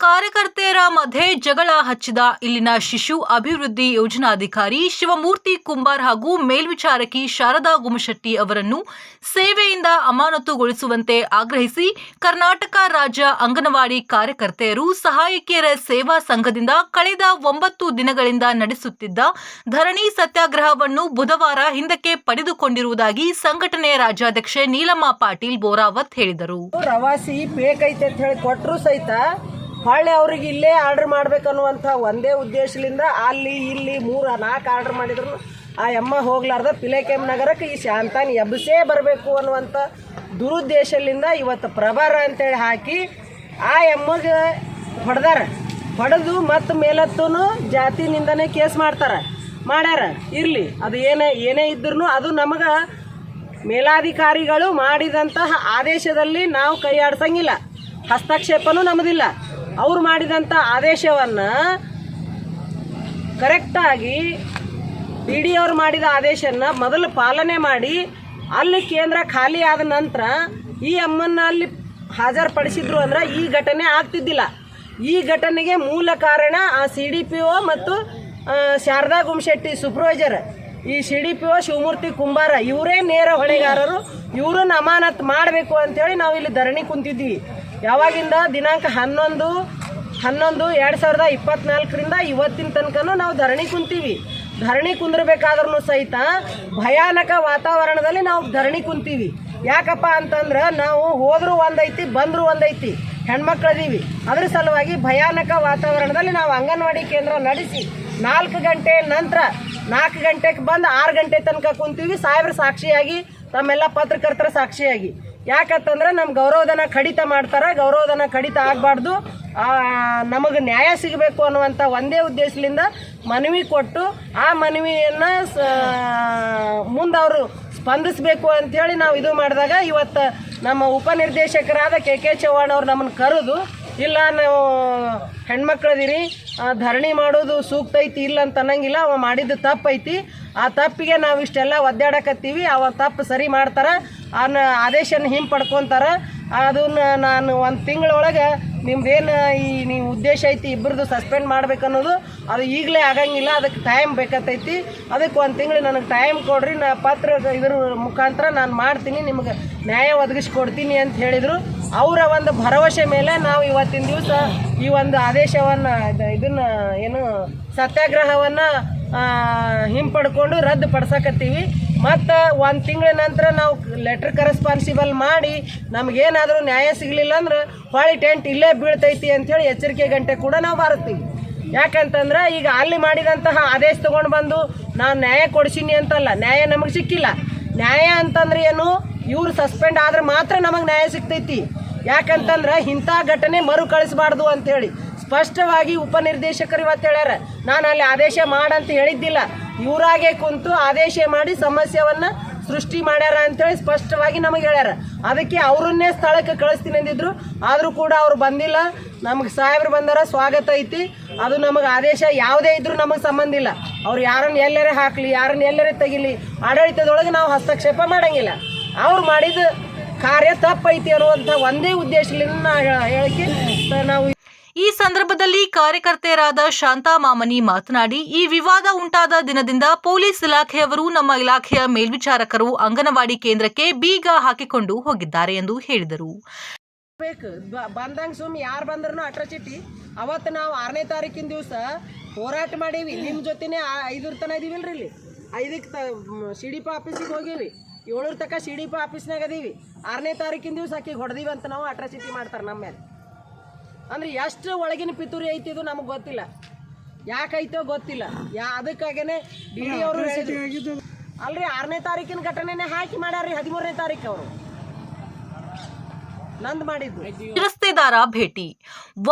ಕಾರ್ಯಕರ್ತೆಯರ ಮಧ್ಯೆ ಜಗಳ ಹಚ್ಚಿದ ಇಲ್ಲಿನ ಶಿಶು ಅಭಿವೃದ್ಧಿ ಯೋಜನಾಧಿಕಾರಿ ಶಿವಮೂರ್ತಿ ಕುಂಬಾರ್ ಹಾಗೂ ಮೇಲ್ವಿಚಾರಕಿ ಶಾರದಾ ಗುಮಶೆಟ್ಟಿ ಅವರನ್ನು ಸೇವೆಯಿಂದ ಅಮಾನತುಗೊಳಿಸುವಂತೆ ಆಗ್ರಹಿಸಿ ಕರ್ನಾಟಕ ರಾಜ್ಯ ಅಂಗನವಾಡಿ ಕಾರ್ಯಕರ್ತೆಯರು ಸಹಾಯಕಿಯರ ಸೇವಾ ಸಂಘದಿಂದ ಕಳೆದ ಒಂಬತ್ತು ದಿನಗಳಿಂದ ನಡೆಸುತ್ತಿದ್ದ ಧರಣಿ ಸತ್ಯಾಗ್ರಹವನ್ನು ಬುಧವಾರ ಹಿಂದಕ್ಕೆ ಪಡೆದುಕೊಂಡಿರುವುದಾಗಿ ಸಂಘಟನೆಯ ರಾಜ್ಯಾಧ್ಯಕ್ಷೆ ನೀಲಮ್ಮ ಪಾಟೀಲ್ ಬೋರಾವತ್ ಹೇಳಿದರು. ಹೊಳ್ಳಿ ಅವ್ರಿಗೆ ಇಲ್ಲೇ ಆರ್ಡ್ರ್ ಮಾಡ್ಬೇಕನ್ನುವಂಥ ಒಂದೇ ಉದ್ದೇಶದಿಂದ ಅಲ್ಲಿ ಇಲ್ಲಿ ಮೂರು ನಾಲ್ಕು ಆರ್ಡ್ರ್ ಮಾಡಿದ್ರು. ಆ ಅಮ್ಮ ಹೋಗ್ಲಾರ್ದ ಪಿಲೇಕೆಮ್ ನಗರಕ್ಕೆ ಈ ಶಾಂತಾನ್ ಎಬ್ಸೇ ಬರಬೇಕು ಅನ್ನುವಂಥ ದುರುದ್ದೇಶದಿಂದ ಇವತ್ತು ಪ್ರಭಾರ ಅಂತೇಳಿ ಹಾಕಿ ಆ ಎಮ್ಮಗೆ ಹೊಡೆದಾರ. ಹೊಡೆದು ಮತ್ತು ಮೇಲತ್ತೂ ಜಾತಿನಿಂದನೇ ಕೇಸ್ ಮಾಡ್ತಾರೆ. ಮಾಡ್ಯಾರ. ಇರಲಿ, ಅದು ಏನೇ ಏನೇ ಇದ್ರೂ ಅದು ನಮಗೆ ಮೇಲಾಧಿಕಾರಿಗಳು ಮಾಡಿದಂತಹ ಆದೇಶದಲ್ಲಿ ನಾವು ಕೈ ಆಡ್ಸಂಗಿಲ್ಲ ಹಸ್ತಕ್ಷೇಪನೂ ನಮ್ಮದಿಲ್ಲ ಅವ್ರು ಮಾಡಿದಂಥ ಆದೇಶವನ್ನು ಕರೆಕ್ಟಾಗಿ ಬಿ ಡಿ ಅವ್ರು ಮಾಡಿದ ಆದೇಶನ ಮೊದಲು ಪಾಲನೆ ಮಾಡಿ ಅಲ್ಲಿ ಕೇಂದ್ರ ಖಾಲಿ ಆದ ನಂತರ ಈ ಅಮ್ಮನ್ನ ಅಲ್ಲಿ ಹಾಜರುಪಡಿಸಿದ್ರು ಅಂದ್ರೆ ಈ ಘಟನೆ ಆಗ್ತಿದ್ದಿಲ್ಲ. ಈ ಘಟನೆಗೆ ಮೂಲ ಕಾರಣ ಆ ಸಿ ಡಿ ಪಿ ಒ ಮತ್ತು ಶಾರದಾ ಗುಮ್ಶೆಟ್ಟಿ ಸೂಪರ್ವೈಸರ್ ಈ C D P O Shivamurthy Kumbara, ಇವರೇ ನೇರ ಹೊಣೆಗಾರರು. ಇವರು ಅಮಾನತ್ ಮಾಡಬೇಕು ಅಂತೇಳಿ ನಾವು ಇಲ್ಲಿ ಧರಣಿ ಕುಂತಿದ್ವಿ. ಯಾವಾಗಿಂದ? ದಿನಾಂಕ ಹನ್ನೊಂದು ಹನ್ನೊಂದು ಎರಡು ಸಾವಿರದ ಇಪ್ಪತ್ನಾಲ್ಕರಿಂದ ಇವತ್ತಿನ ತನಕನೂ ನಾವು ಧರಣಿ ಕುಂತೀವಿ. ಧರಣಿ ಕುಂದಿರ್ಬೇಕಾದ್ರೂ ಸಹಿತ ಭಯಾನಕ ವಾತಾವರಣದಲ್ಲಿ ನಾವು ಧರಣಿ ಕುಂತೀವಿ. ಯಾಕಪ್ಪ ಅಂತಂದ್ರೆ ನಾವು ಹೋದರೂ ಒಂದೈತಿ, ಬಂದರೂ ಒಂದೈತಿ, ಹೆಣ್ಮಕ್ಳದೀವಿ. ಅದ್ರ ಸಲುವಾಗಿ ಭಯಾನಕ ವಾತಾವರಣದಲ್ಲಿ ನಾವು ಅಂಗನವಾಡಿ ಕೇಂದ್ರ ನಡೆಸಿ ನಾಲ್ಕು ಗಂಟೆ ನಂತರ ನಾಲ್ಕು ಗಂಟೆಗೆ ಬಂದು ಆರು ಗಂಟೆ ತನಕ ಕುಂತೀವಿ. ಸಾಹೇಬ್ರ ಸಾಕ್ಷಿಯಾಗಿ, ತಮ್ಮೆಲ್ಲ ಪತ್ರಕರ್ತರ ಸಾಕ್ಷಿಯಾಗಿ. ಯಾಕಂತಂದ್ರೆ ನಮ್ಮ ಗೌರವಧನ ಕಡಿತ ಮಾಡ್ತಾರೆ. ಗೌರವಧನ ಕಡಿತ ಆಗಬಾರ್ದು. ನಮಗೆ ನ್ಯಾಯ ಸಿಗಬೇಕು ಅನ್ನುವಂಥ ಒಂದೇ ಉದ್ದೇಶದಿಂದ ಮನವಿ ಕೊಟ್ಟು, ಆ ಮನವಿಯನ್ನು ಮುಂದೆ ಅವರು ಸ್ಪಂದಿಸಬೇಕು ಅಂಥೇಳಿ ನಾವು ಇದು ಮಾಡಿದಾಗ ಇವತ್ತು ನಮ್ಮ ಉಪನಿರ್ದೇಶಕರಾದ ಕೆ ಕೆ ಚವ್ಹಾಣ್ ಅವ್ರು ನಮ್ಮನ್ನು ಕರೆದು ಇಲ್ಲ, ನಾವು ಹೆಣ್ಮಕ್ಳದಿರಿ ಧರಣಿ ಮಾಡೋದು ಸೂಕ್ತ ಐತಿ, ಇಲ್ಲ ಅಂತ ಅನ್ನಂಗಿಲ್ಲ, ಅವ ಮಾಡಿದ್ದು ತಪ್ಪೈತಿ ಆ ತಪ್ಪಿಗೆ ನಾವು ಇಷ್ಟೆಲ್ಲ ಒದ್ದಾಡಕತ್ತೀವಿ, ಅವ ತಪ್ಪು ಸರಿ ಮಾಡ್ತಾರೆ ಆ ಆದೇಶನ ಹಿಂಪಡ್ಕೊತಾರೆ. ಅದನ್ನ ನಾನು ಒಂದು ತಿಂಗಳೊಳಗೆ ನಿಮ್ದೇನು ಈ ನೀವು ಉದ್ದೇಶ ಐತಿ ಇಬ್ಬರದು ಸಸ್ಪೆಂಡ್ ಮಾಡ್ಬೇಕನ್ನೋದು, ಅದು ಈಗಲೇ ಆಗಂಗಿಲ್ಲ, ಅದಕ್ಕೆ ಟೈಮ್ ಬೇಕತ್ತೈತಿ ಅದಕ್ಕೆ ಒಂದು ತಿಂಗಳು ನನಗೆ ಟೈಮ್ ಕೊಡ್ರಿ, ನಾ ಪತ್ರ ಇದ್ರ ಮುಖಾಂತರ ನಾನು ಮಾಡ್ತೀನಿ, ನಿಮಗೆ ನ್ಯಾಯ ಒದಗಿಸ್ಕೊಡ್ತೀನಿ ಅಂತ ಹೇಳಿದರು. ಅವರ ಒಂದು ಭರವಸೆ ಮೇಲೆ ನಾವು ಇವತ್ತಿನ ದಿವಸ ಈ ಒಂದು ಆದೇಶವನ್ನು ಇದನ್ನು ಏನು ಸತ್ಯಾಗ್ರಹವನ್ನು ಹಿಂಪಡ್ಕೊಂಡು ರದ್ದು ಪಡ್ಸಕತ್ತೀವಿ. ಮತ್ತು ಒಂದು ತಿಂಗಳ ನಂತರ ನಾವು ಲೆಟ್ರ್ ಕರೆಸ್ಪಾನ್ಸಿಬಲ್ ಮಾಡಿ, ನಮಗೇನಾದರೂ ನ್ಯಾಯ ಸಿಗಲಿಲ್ಲ ಅಂದ್ರೆ ಹೊಳಿ ಟೆಂಟ್ ಇಲ್ಲೇ ಬೀಳ್ತೈತಿ ಅಂಥೇಳಿ ಎಚ್ಚರಿಕೆ ಗಂಟೆ ಕೂಡ ನಾವು ಬಾರುತ್ತೀವಿ ಯಾಕಂತಂದ್ರೆ ಈಗ ಅಲ್ಲಿ ಮಾಡಿದಂತಹ ಆದೇಶ ತೊಗೊಂಡು ಬಂದು ನಾನು ನ್ಯಾಯ ಕೊಡಿಸೀನಿ ಅಂತಲ್ಲ, ನ್ಯಾಯ ನಮಗೆ ಸಿಕ್ಕಿಲ್ಲ. ನ್ಯಾಯ ಅಂತಂದ್ರೆ ಏನು? ಇವ್ರು ಸಸ್ಪೆಂಡ್ ಆದ್ರೆ ಮಾತ್ರ ನಮಗೆ ನ್ಯಾಯ ಸಿಗ್ತೈತಿ. ಯಾಕಂತಂದ್ರೆ ಇಂಥ ಘಟನೆ ಮರು ಅಂತ ಅಂತೇಳಿ ಸ್ಪಷ್ಟವಾಗಿ ಉಪನಿರ್ದೇಶಕರು ಇವತ್ತು ಹೇಳ್ಯಾರ, ನಾನು ಅಲ್ಲಿ ಆದೇಶ ಮಾಡಂತ ಹೇಳಿದ್ದಿಲ್ಲ. ಇವರಾಗೆ ಕುಂತು ಆದೇಶ ಮಾಡಿ ಸಮಸ್ಯೆವನ್ನು ಸೃಷ್ಟಿ ಮಾಡ್ಯಾರ ಅಂತೇಳಿ ಸ್ಪಷ್ಟವಾಗಿ ನಮಗೆ ಹೇಳ್ಯಾರ. ಅದಕ್ಕೆ ಅವರನ್ನೇ ಸ್ಥಳಕ್ಕೆ ಕಳಿಸ್ತೀನಿ ಅಂದಿದ್ರು. ಆದರೂ ಕೂಡ ಅವ್ರು ಬಂದಿಲ್ಲ. ನಮಗೆ ಸಾಹೇಬ್ರು ಬಂದಾರ, ಸ್ವಾಗತ ಐತಿ. ಅದು ನಮಗೆ ಆದೇಶ ಯಾವುದೇ ಇದ್ರೂ ನಮಗೆ ಸಂಬಂಧ ಇಲ್ಲ. ಅವ್ರು ಯಾರನ್ನ ಎಲ್ಲರೇ ಹಾಕಲಿ, ಯಾರನ್ನ ಎಲ್ಲರೇ ತೆಗಿಲಿ, ಆಡಳಿತದೊಳಗೆ ನಾವು ಹಸ್ತಕ್ಷೇಪ ಮಾಡಂಗಿಲ್ಲ. ಅವ್ರು ಮಾಡಿದ ಕಾರ್ಯ ತಪ್ಪೈತಿ ಅನ್ನುವಂಥ ಒಂದೇ ಉದ್ದೇಶದಿಂದ ನಾ ಹೇಳ- ಹೇಳಕ್ಕೆ ನಾವು ಈ ಸಂದರ್ಭದಲ್ಲಿ ಕಾರ್ಯಕರ್ತೆಯರಾದ ಶಾಂತಾ ಮಾಮನಿ ಮಾತನಾಡಿ, ಈ ವಿವಾದ ಉಂಟಾದ ದಿನದಿಂದ ಪೊಲೀಸ್ ಇಲಾಖೆಯವರು ನಮ್ಮ ಇಲಾಖೆಯ ಮೇಲ್ವಿಚಾರಕರು ಅಂಗನವಾಡಿ ಕೇಂದ್ರಕ್ಕೆ ಬೀಗ ಹಾಕಿಕೊಂಡು ಹೋಗಿದ್ದಾರೆ ಎಂದು ಹೇಳಿದರು. ಬಂದಂಗೆ ಸುಮ್ ಯಾರು ಬಂದ್ರೂ ಅಟ್ರಾಚಿಟಿ ಅವತ್ತು ನಾವು ಆರನೇ ತಾರೀಕಿನ ದಿವಸ ಹೋರಾಟ ಮಾಡೀವಿ. ನಿಮ್ಮ ಜೊತೆನೇ ಐದರ ತನ ಇದೀವಿಲ್ರಿ ಇಲ್ಲಿ. ಐದಕ್ಕೆ ಸಿ ಡಿ ಪಿ ಆಫೀಸಿಗೆ ಹೋಗೀವಿ. ಏಳರ ತನಕ ಸಿ ಡಿ ಪಿ ಆಫೀಸ್ನಾಗ ಅದೀವಿ. ಆರನೇ ತಾರೀಕಿನ ದಿವಸ ಆಕಿಗೆ ಹೊಡೆದೀವಿ ಅಂತ ನಾವು ಅಟ್ರಾಸಿಟಿ ಮಾಡ್ತಾರೆ ನಮ್ಮ ಮೇಲೆ ಅಂದ್ರೆ ಎಷ್ಟು ಒಳಗಿನ ಪಿತೂರಿ ಐತಿ ಇದು ನಮಗೆ ಗೊತ್ತಿಲ್ಲ. ಯಾಕೈತೋ ಗೊತ್ತಿಲ್ಲ. ಯಾ ಅದಕ್ಕಾಗೇನೆ ಡಿ ಡಿ ಅವರು ಅಲ್ರಿ ಆರನೇ ತಾರೀಕಿನ ಘಟನೆನೇ ಹಾಕಿ ಮಾಡ್ಯಾರ್ರಿ ಹದಿಮೂರನೇ ತಾರೀಕು ಅವರು. ಶಿರಸ್ತೆದಾರ ಭೇಟಿ.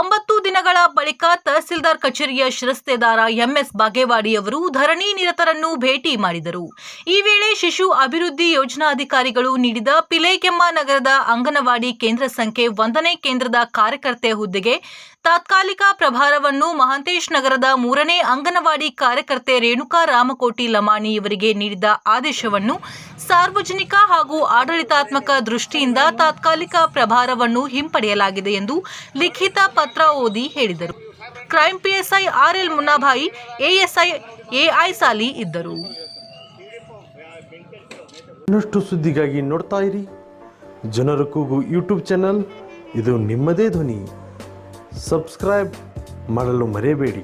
ಒಂಬತ್ತು ದಿನಗಳ ಬಳಿಕ ತಹಸೀಲ್ದಾರ್ ಕಚೇರಿಯ ಶಿರಸ್ತೆದಾರ ಎಂಎಸ್ ಬಾಗೇವಾಡಿ ಅವರು ಧರಣಿ ನಿರತರನ್ನು ಭೇಟಿ ಮಾಡಿದರು. ಈ ವೇಳೆ ಶಿಶು ಅಭಿವೃದ್ಧಿ ಯೋಜನಾಧಿಕಾರಿಗಳು ನೀಡಿದ ಪಿಲೇಕೆಮ್ಮ ನಗರದ ಅಂಗನವಾಡಿ ಕೇಂದ್ರ ಸಂಖ್ಯೆ ಒಂದನೇ ಕೇಂದ್ರದ ಕಾರ್ಯಕರ್ತೆ ಹುದ್ದೆಗೆ ತಾತ್ಕಾಲಿಕ ಪ್ರಭಾರವನ್ನು ಮಹಾಂತೇಶ್ ನಗರದ ಮೂರನೇ ಅಂಗನವಾಡಿ ಕಾರ್ಯಕರ್ತೆ ರೇಣುಕಾ ರಾಮಕೋಟಿ ಲಮಾಣಿ ಇವರಿಗೆ ನೀಡಿದ ಆದೇಶವನ್ನು ಸಾರ್ವಜನಿಕ ಹಾಗೂ ಆಡಳಿತಾತ್ಮಕ ದೃಷ್ಟಿಯಿಂದ ತಾತ್ಕಾಲಿಕ ಪ್ರಭಾರವನ್ನು ಹಿಂಪಡೆಯಲಾಗಿದೆ ಎಂದು ಲಿಖಿತ ಪತ್ರ ಓದಿ ಹೇಳಿದರು. Crime PSI RL Munnabhai ASI AI Sali ಇದ್ದರು. ಇನ್ನಷ್ಟು ಸುದ್ದಿಗಾಗಿ ನೋಡ್ತಾ ಇರಿ. ಜನರ ಕೂಗು ಯೂಟ್ಯೂಬ್ ಚಾನಲ್. ಇದು ನಿಮ್ಮದೇ ಧ್ವನಿ. ಸಬ್ಸ್ಕ್ರೈಬ್ ಮಾಡಲು ಮರೆಯಬೇಡಿ.